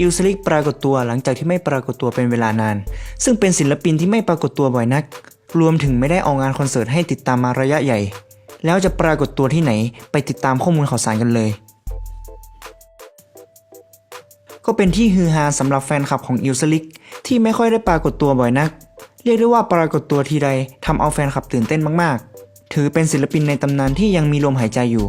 อิลสลิกปรากฏตัวหลังจากที่ไม่ปรากฏตัวเป็นเวลานาน ซึ่งเป็นศิลปินที่ไม่ปรากฏตัวบ่อยนัก รวมถึงไม่ได้ออกงานคอนเสิร์ตให้ติดตามมาระยะใหญ่ แล้วจะปรากฏตัวที่ไหนไปติดตามข้อมูลข่าวสารกันเลย ก็เป็นที่ฮือฮาสำหรับแฟนคลับของอิลสลิกที่ไม่ค่อยได้ปรากฏตัวบ่อยนัก เรียกได้ว่าปรากฏตัวทีใดทำเอาแฟนคลับตื่นเต้นมาก ๆ ถือเป็นศิลปินในตำนานที่ยังมีลมหายใจอยู่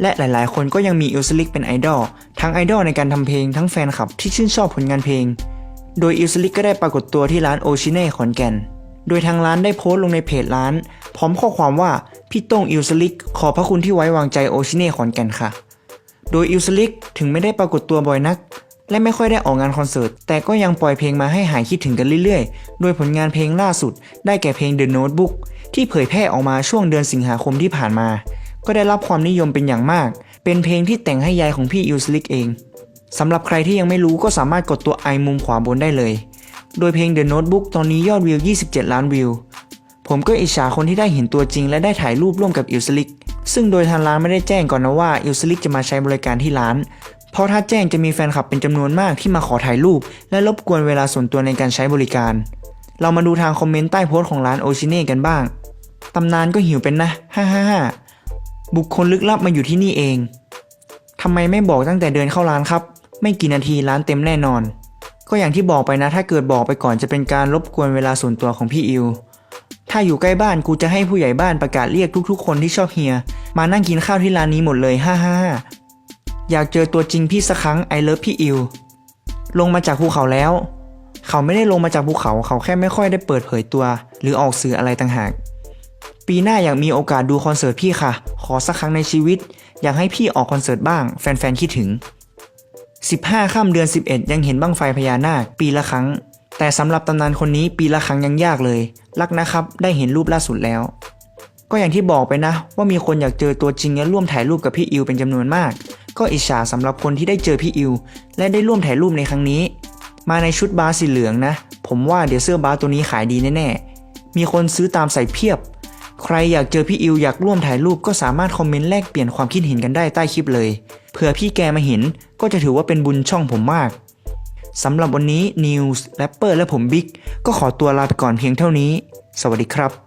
และหลายๆ คนก็ยังมีอิลสลิกเป็นไอดอลทั้งไอดอลในการทำเพลงทั้งแฟนคลับที่ชื่นชอบผลงานเพลง โดยอิลสลิกก็ได้ปรากฏตัวที่ร้านโอชิเน่ขอนแก่น โดยทางร้านได้โพสต์ลงในเพจร้าน พร้อมข้อความว่าพี่โต้งอิลสลิกขอพระคุณที่ไว้วางใจโอชิเน่ขอนแก่นค่ะ โดยอิลสลิกถึงไม่ได้ปรากฏตัวบ่อยนัก และไม่ค่อยได้ออกงานคอนเสิร์ต แต่ก็ยังปล่อยเพลงมาให้หายคิดถึงกันเรื่อยๆ โดยผลงานเพลงล่าสุด ได้แก่เพลง The Notebook ที่เผยแพร่ออกมาช่วงเดือนสิงหาคมที่ผ่านมา ก็ได้รับความนิยมเป็นอย่างมาก เป็นเพลงที่แต่งให้ยายของพี่อิลสลิกเอง สำหรับใครที่ยังไม่รู้ก็สามารถกดตัวไอมุมขวาบนได้เลย โดยเพลง The Notebook ตอนนี้ยอดวิว 27 ล้านวิว ผมก็อิจฉาคนที่ได้เห็นตัวจริง และได้ถ่ายรูปร่วมกับอิลสลิก ซึ่งโดยทางร้านไม่ได้แจ้งก่อนนะว่าอิลสลิกจะมาใช้บริการที่ร้าน เพราะถ้าแจ้งจะมีแฟนคลับเป็นจำนวนมากที่มาขอถ่ายรูป และรบกวนเวลาส่วนตัวในการใช้บริการ เรามาดูทางคอมเมนต์ใต้โพสต์ของร้านโอชิเน่กันบ้าง ตำนานก็หิวเป็นนะ ฮ่าฮ่าฮ่า บุคคลลึกลับมาอยู่ที่นี่เอง ทำไมไม่บอกตั้งแต่เดินเข้าร้านครับ ไม่กี่นาทีร้านเต็มแน่นอน ก็อย่างที่บอกไปนะ ถ้าเกิดบอกไปก่อนจะเป็นการรบกวนเวลาส่วนตัวของพี่อิว ถ้าอยู่ใกล้บ้านกูจะให้ผู้ใหญ่บ้านประกาศเรียกทุก ๆ คนที่ชอบเฮีย มานั่งกินข้าวที่ร้านนี้หมดเลยฮ่าฮ่าฮ่าอยากเจอตัวจริงพี่สักครั้งไอเลิฟพี่อิว ลงมาจากภูเขาแล้ว เขาไม่ได้ลงมาจากภูเขาเขาแค่ไม่ค่อยได้เปิดเผยตัว หรือออกสื่ออะไรต่างหาก ปีหน้าอยากมีโอกาสดูคอนเสิร์ตพี่ค่ะ ขอสักครั้งในชีวิต อยากให้พี่ออกคอนเสิร์ตบ้าง แฟนๆคิดถึง 15ค่ำเดือน 11 ยังเห็นบั้งไฟพญานาค ปีละครั้ง แต่สำหรับตำนานคนนี้ปีละครั้งยังยากเลย รักนะครับ ได้เห็นรูปล่าสุดแล้ว ก็อย่างที่บอกไปนะ ว่ามีคนอยากเจอตัวจริงและร่วมถ่ายรูปกับพี่อิวเป็นจำนวนมาก ก็อิจฉาสำหรับคนที่ได้เจอพี่อิว และได้ร่วมถ่ายรูปในครั้งนี้ มาในชุดบาสสีเหลืองนะ ผมว่าเดี๋ยวเสื้อบาสตัวนี้ขายดีแน่ๆมีคนซื้อตามใส่เพียบ ใครอยากเจอพี่อิวอยากร่วมถ่ายรูปก็สามารถคอมเมนต์แลกเปลี่ยนความคิดเห็นกันได้ใต้คลิปเลย เผื่อพี่แกมาเห็นก็จะถือว่าเป็นบุญช่องผมมากสำหรับวันนี้นิวส์แรปเปอร์และผมบิ๊กก็ขอตัวลาไปก่อนเพียงเท่านี้ สวัสดีครับ